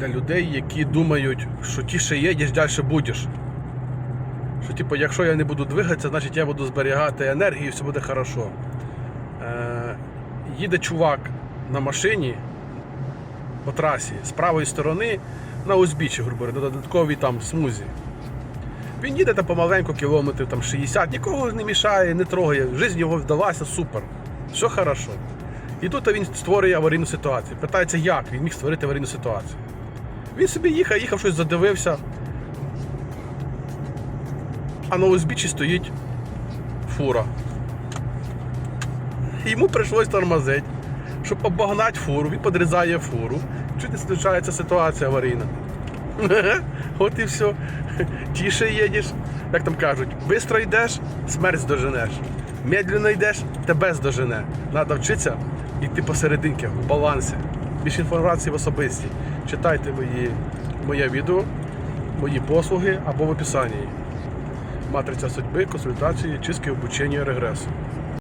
для людей, які думають, що тіше їдеш, далі будеш. Що, типу, якщо я не буду двигатися, значить я буду зберігати енергію і все буде хорошо. Е, їде чувак на машині по трасі з правої сторони на узбіччі, грубо говоря, на додатковій там смузі. Він їде там помаленьку, кілометрів там 60, нікого не мішає, не трогає. Жизнь його вдалася супер. Все хорошо. І тут він створює аварійну ситуацію. Питається, як він міг створити аварійну ситуацію. Він собі їхав, їхав, щось задивився. А на узбіччі стоїть фура. Йому прийшлось тормозити, щоб обогнати фуру. Він подрізає фуру. Чуть не случається ситуація аварійна. От і все. Тіше їдеш, як там кажуть, швидко йдеш, смерть здоженеш. Медленно йдеш, тебе здожене. Треба вчитися йти посерединки, в балансі. Більше інформації в особисті. Читайте мої, моє відео, мої послуги або в описанні. Матриця судьби, консультації, чистки, обучення, регресу.